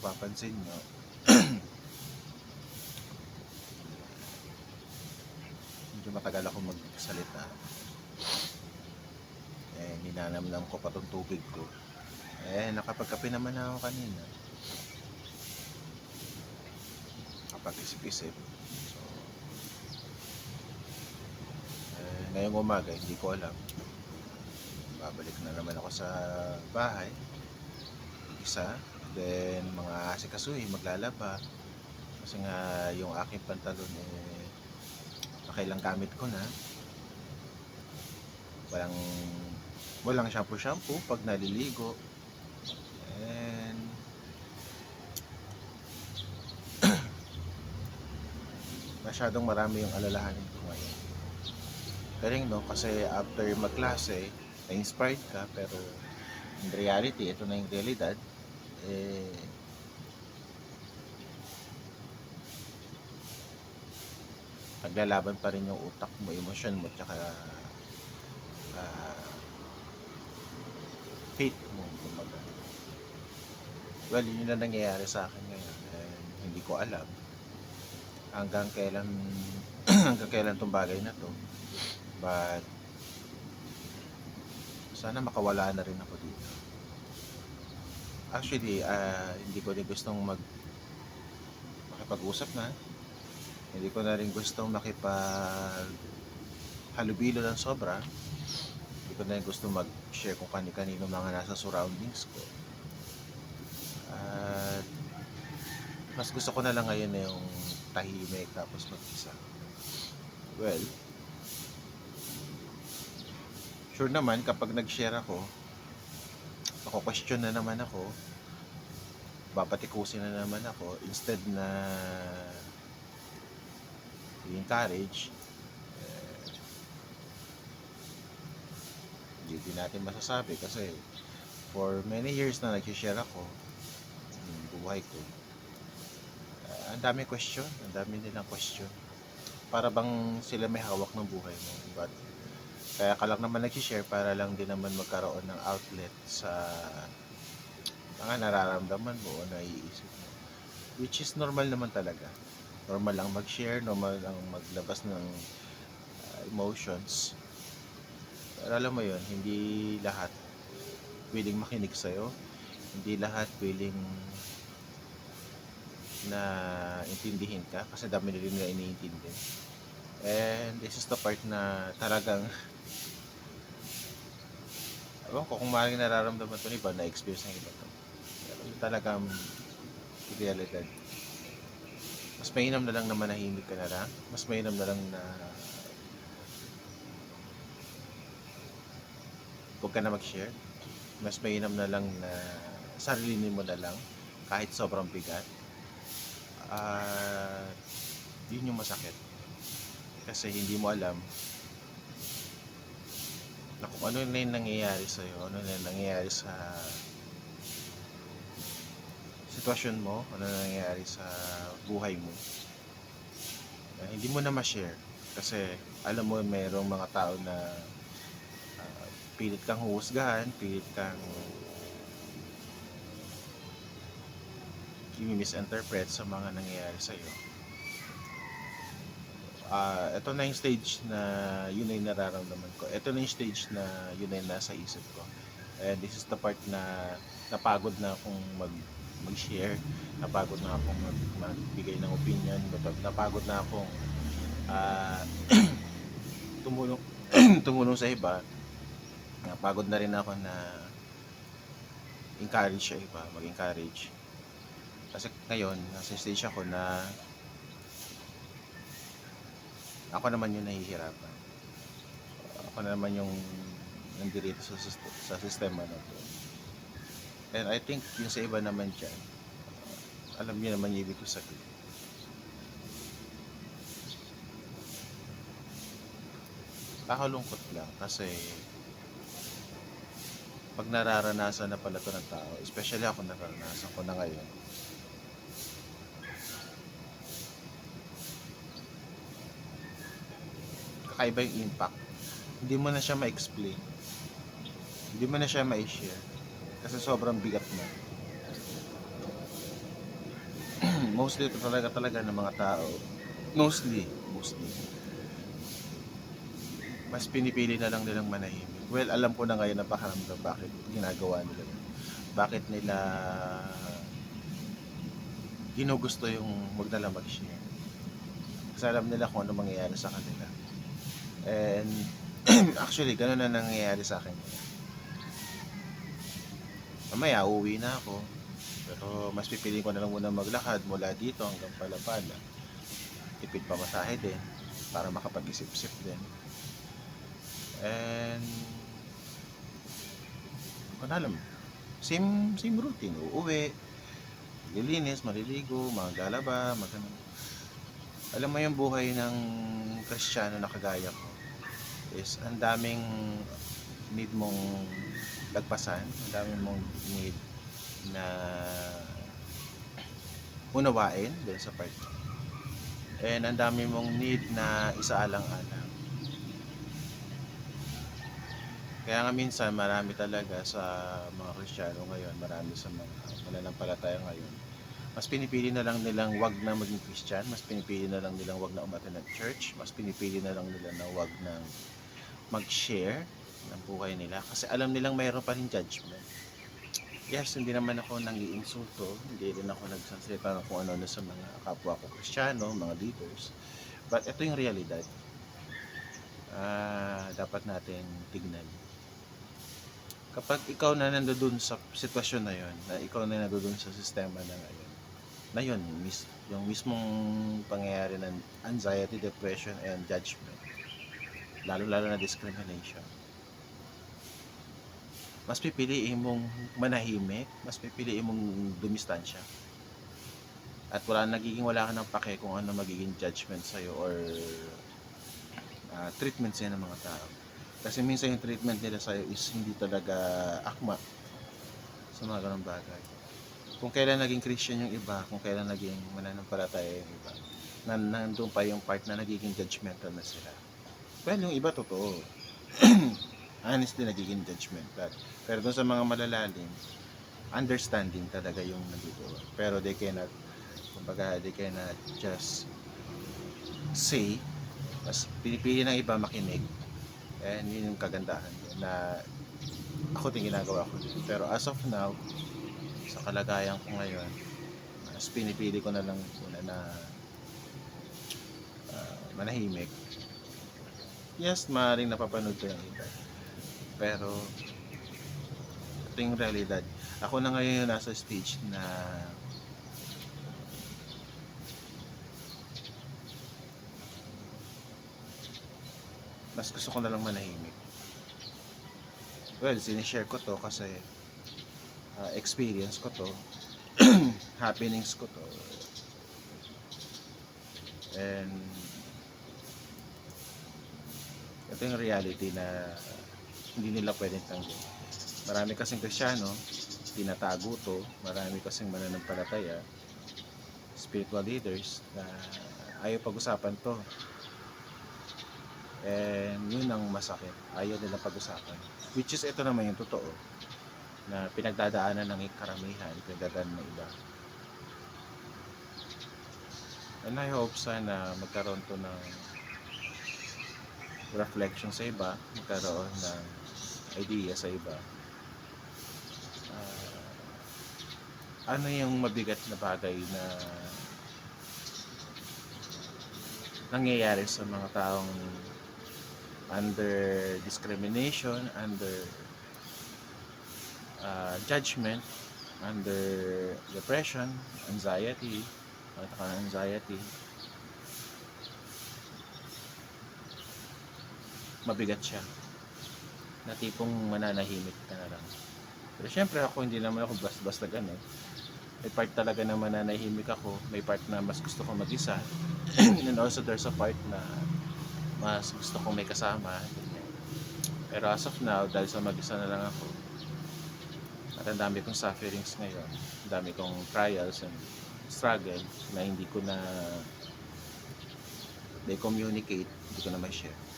Napapansin nyo, medyo matagal ako magsalita. Eh, ninanamnam ko pa tubig ko. Eh, nakapagkape naman ako kanina. Kapag isip-isip. So, eh, ngayong umaga, hindi ko alam. Babalik na naman ako sa bahay. Isa. Then, mga asikasuhi, maglalaba. Kasi nga, yung aking pantalon, eh, nakailang gamit ko na. Walang, walang shampoo-shampoo pag naliligo. And, masyadong marami yung alalahanin ko ngayon. Galing no, kasi after magklase, na-inspired ka, pero in reality, ito na yung realidad, eh, naglalaban pa rin yung utak mo, emosyon mo, tsaka ah, faith mo, kumbaga. Well, yun na nangyayari sa akin ngayon. And hindi ko alam hanggang kailan hanggang kailan tong bagay na to. But sana makawala na rin ako. Actually, ah, hindi ko din gustong mag makipag-usap na. Hindi ko na rin gustong makipag halubilo ng sobra. Hindi ko na rin gustong mag-share kung kani-kanino mga nasa surroundings ko. At mas gusto ko na lang ngayon na yung tahimik tapos mag-isa. Well, sure naman kapag nag-share ako, ako-question na naman ako, babatikusin na naman ako. Instead na i-encourage eh, hindi natin masasabi kasi for many years na nag-share ako ng buhay ko eh, ang dami question ang dami nilang question. Para bang sila may hawak ng buhay mo but kaya ka lang naman nag-share para lang din naman magkaroon ng outlet sa mga nararamdaman mo o naiisip mo which is normal naman talaga normal lang mag-share, normal lang maglabas ng uh, emotions. Pero alam mo yon hindi lahat willing makinig sa'yo. Hindi lahat willing na intindihin ka kasi dami na rin nila iniintindi. And this is the part na talagang Ewan ko kung maaaring nararamdaman to ni iba, na-experience ng iba to. Pero talagang realidad mas mainam na lang na manahimik ka na lang. Mas mainam na lang na huwag ka na mag-share. Mas mainam na lang na sarili mo na lang kahit sobrang bigat. At yun yung masakit. Kasi hindi mo alam na kung ano na yung nangyayari sa'yo, ano na yung nangyayari sa sitwasyon mo, ano na nangyayari sa buhay mo. Uh, hindi mo na ma-share. Kasi alam mo mayroong mga tao na uh, pilit kang huhusgahan, pilit kang i-misinterpret sa mga nangyayari sa iyo. Ah, ito na yung stage na yun na yung nararamdaman ko. Ito na yung stage na yun na yung nasa isip ko. And this is the part na napagod na akong mag mag-share. Napagod na akong mag, magbigay ng opinion. Napag- Napagod na akong ah, tumulong tumulong sa iba. Napagod na rin ako na encourage sa iba, mag-encourage. Kasi ngayon, nasa stage ako na ako naman yung nahihirapan. Ako naman yung nandirito sa, sa sistema na to. And I think yung sa iba naman dyan, alam niyo naman yung ibig ko sabihin. Kakalungkot lang kasi pag nararanasan na pala to ng tao, especially ako nararanasan ko na ngayon, kakaiba yung impact. Hindi mo na siya ma-explain. Hindi mo na siya ma-share. Kasi sobrang bigat mo. mostly ito talaga talaga ng mga tao. Mostly, mostly. Mas pinipili na lang nilang manahimik. Well, alam ko na ngayon na pakaramdam bakit ginagawa nila. Bakit nila ginugusto yung magdala mag-share. Kasi alam nila kung ano mangyayari sa kanila. And actually, ganun na nangyayari sa akin. Mamaya, uwi na ako. Pero mas pipiliin ko na lang muna maglakad mula dito hanggang Palapala. Tipid pa masahe din para makapag-isip-isip din. And kung alam, same, same routine. Uuwi, lilinis, maliligo, maglalaba, magano. Alam mo yung buhay ng Kristiyano na kagaya ko is ang daming need mong lagpasan, ang daming mong need na unawain din sa part. And ang dami mong need na isaalang-alang. Kaya nga minsan marami talaga sa mga Kristiyano ngayon, marami sa mga mananampalataya ngayon, mas pinipili na lang nilang wag na maging Christian, mas pinipili na lang nilang wag na umattend ng church, mas pinipili na lang nila na wag na mag-share ng buhay nila kasi alam nilang mayroon pa rin judgment. Yes, hindi naman ako nang iinsulto, hindi rin ako nagsasalita ng kung ano na sa mga kapwa ko Kristiyano, mga leaders. But ito yung realidad. Ah, dapat natin tignan. Kapag ikaw na nandoon sa sitwasyon na yon, na ikaw na nandoon sa sistema na ngayon, na yun, yung mismong pangyayari ng anxiety, depression, and judgment, lalo-lalo na discrimination, mas pipiliin mong manahimik, mas pipiliin mong dumistansya. At wala nagiging wala ka ng pake kung ano magiging judgment sa'yo or ah, treatment sa'yo ng mga tao. Kasi minsan yung treatment nila sa'yo is hindi talaga akma sa mga ganong bagay. Kung kailan naging Christian yung iba, kung kailan naging mananampalataya yung iba, na nandun pa yung part na nagiging judgmental na sila. Well, yung iba totoo. Honestly, nagiging judgmental. Pero dun sa mga malalalim, understanding talaga yung nandito. Pero they cannot, kumbaga, they cannot just say, mas pinipili ng iba makinig. And yun yung kagandahan na ako din ginagawa ko. Pero as of now, sa kalagayan ko ngayon, mas pinipili ko na lang muna na ah, manahimik. Yes, maaaring napapanood ko yung iba. Pero, ito yung realidad. Ako na ngayon yung nasa stage na mas gusto ko na lang manahimik. Well, sinishare ko to kasi uh, experience ko to, happenings ko to. And ito yung reality na hindi nila pwedeng tanggapin. Marami kasing krisyano, tinatago to, marami kasing mananampalataya, spiritual leaders na ayaw pag-usapan to. And yun ang masakit. Ayaw nila pag-usapan. Which is ito naman yung totoo na pinagdadaanan ng karamihan, pinagdadaanan ng iba. And I hope sana magkaroon to ng reflection sa iba, magkaroon ng idea sa iba. Ah, ano yung mabigat na bagay na nangyayari sa mga taong under discrimination, under uh, judgment, under depression, anxiety, anxiety. Mabigat siya. Na tipong mananahimik ka na lang. Pero syempre ako hindi naman ako basta-basta ganun. May part talaga na mananahimik ako. May part na mas gusto ko mag-isa. And also there's a part na mas gusto kong may kasama. Pero as of now, dahil sa mag-isa na lang ako, at ang dami kong sufferings ngayon, ang dami kong trials and struggle na hindi ko na they communicate, hindi ko na may share.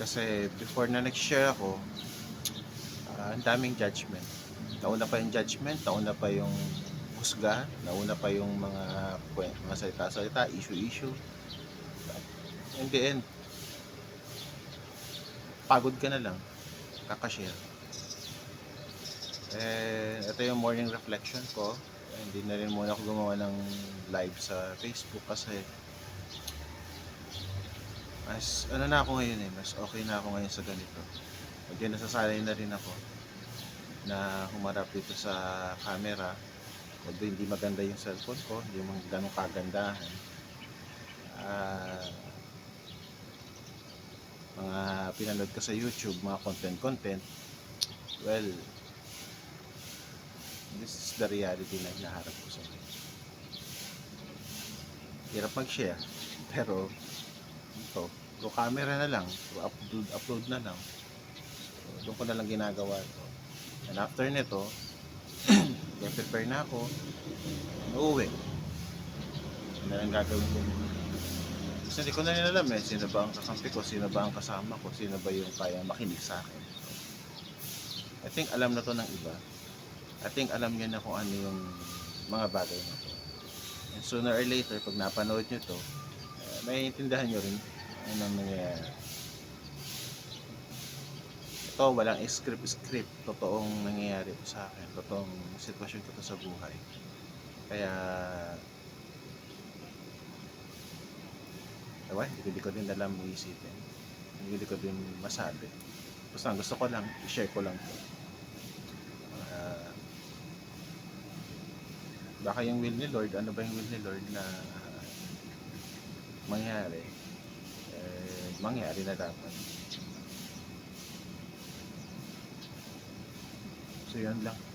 Kasi before na nag-share ako, ah, ang daming judgment. Nauna pa yung judgment, nauna pa yung husga, nauna pa yung mga mga salita-salita, issue-issue. In the end, pagod ka na lang, kakashare. Eh, ito yung morning reflection ko. Hindi na rin muna ako gumawa ng live sa Facebook kasi mas ano na ako ngayon eh, mas okay na ako ngayon sa ganito. Medyo nasasanay na rin ako na humarap dito sa camera. Although hindi maganda yung cellphone ko, hindi mo ganun kagandahan. Ah, mga pinanood ko sa YouTube, mga content-content, well, this is the reality na hinaharap ko sa ngayon. Hirap mag-share, pero ito, through camera na lang, through upload, upload na lang. So, doon ko na lang ginagawa ito. And after nito, prepare na ako, uuwi. Ano na lang gagawin ko. Kasi hindi ko na rin alam eh, sino ba ang kakampi ko, sino ba ang kasama ko, sino ba yung kaya makinig sa akin. I think alam na to ng iba. I think alam niyo na kung ano yung mga bagay na to. And sooner or later, pag napanood nyo to, uh, maiintindihan nyo rin ano nangyayari. Ito, walang script-script. Totoong nangyayari to sa akin. Totoong sitwasyon ko to sa buhay. Kaya, ewan, hindi, ko din alam iisipin. Hindi ko din masabi. Basta gusto ko lang, i-share ko lang to. Ah, baka yung will ni Lord, ano ba yung will ni Lord na mangyari? Mangyari na dapat. So, yun lang.